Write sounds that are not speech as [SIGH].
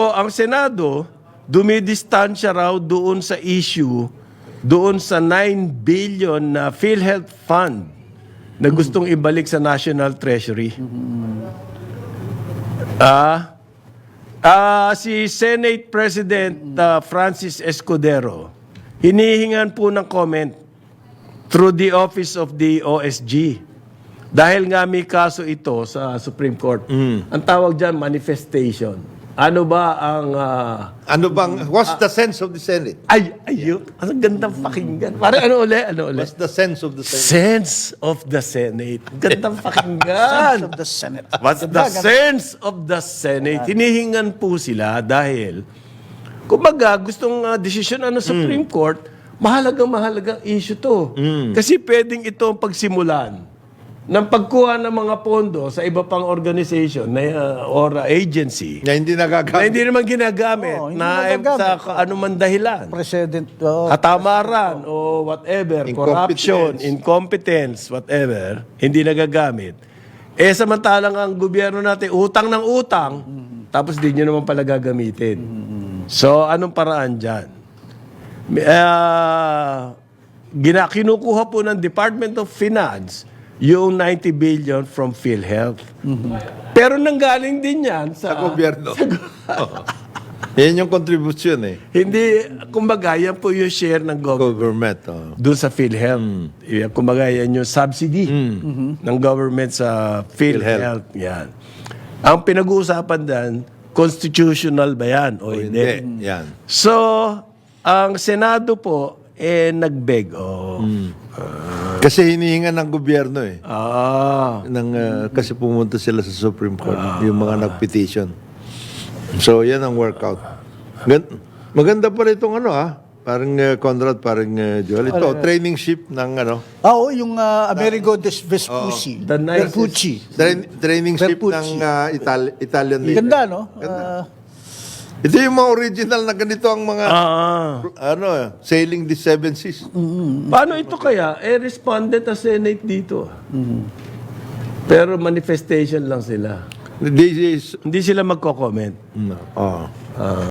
Ito, ang Senado, dumidistansya raw doon sa issue, doon sa 9 billion na PhilHealth Fund na gustong ibalik sa National Treasury. Ah, ah, si Senate President ah, Francis Escudero, hinihingan po ng comment through the office of the OSG. Dahil nga may kaso ito sa Supreme Court. Ang tawag dyan, manifestation. Ano ba ang... ah, Ano bang, what's the sense of the Senate? ay, ayun. Ang gandang pakinggan. Parang ano uli? Ano uli? What's the sense of the Senate? Sense of the Senate. Gandang pakinggan. [LAUGHS] of the Senate. What's the sense of the Senate? Hinihingan po sila dahil, kumbaga, gustong uh, desisyon ng Supreme Court, mahalagang mahalagang issue to. Kasi pwedeng ito ang pagsimulan ng pagkuha ng mga pondo sa iba pang organization na, uh, or uh, agency Na hindi na nagagamit. hindi naman ginagamit Oo, hindi na nagagamit. sa ka- anuman dahilan. President, oh, Katamaran o whatever, corruption, incompetence, whatever, hindi nagagamit. Eh samantalang ang gobyerno natin, utang ng utang, tapos di nyo naman pala gagamitin. So, anong paraan dyan? Uh, gina, kinukuha po ng Department of Finance yung 90 billion from PhilHealth. Pero nanggaling din yan sa... Sa gobyerno. [LAUGHS] Yan yung contribution eh. Hindi, kumbaga, yan po yung share ng government. Government. Oh. doon sa PhilHealth. Yeah, Kumbaga, yan yung subsidy ng government sa PhilHealth. Yan. Ang pinag-uusapan dan, constitutional ba yan o hindi? Hindi. Yan. So, ang Senado po, eh, nag-beg. Oh, Kasi hinihingan ng gobyerno eh. ah, Ng, uh, kasi pumunta sila sa Supreme Court, yung mga nag-petition. So, yan ang workout. Gan- maganda pa rin itong ano ah. Parang uh, Conrad, parang uh, Joel. Ito, training ship ng ano. Ah, Oo, yung uh, Amerigo des Vespucci. The nicest- Vespucci. Train- training ship Verpucci. ng uh, Itali- Italian Navy. Ganda, no? Ah, Ito yung mga original na ganito ang mga ah. ano, sailing the seven seas. Paano ito kaya? Eh, responded ang Senate dito. Pero manifestation lang sila. This is Hindi sila magko-comment. oh.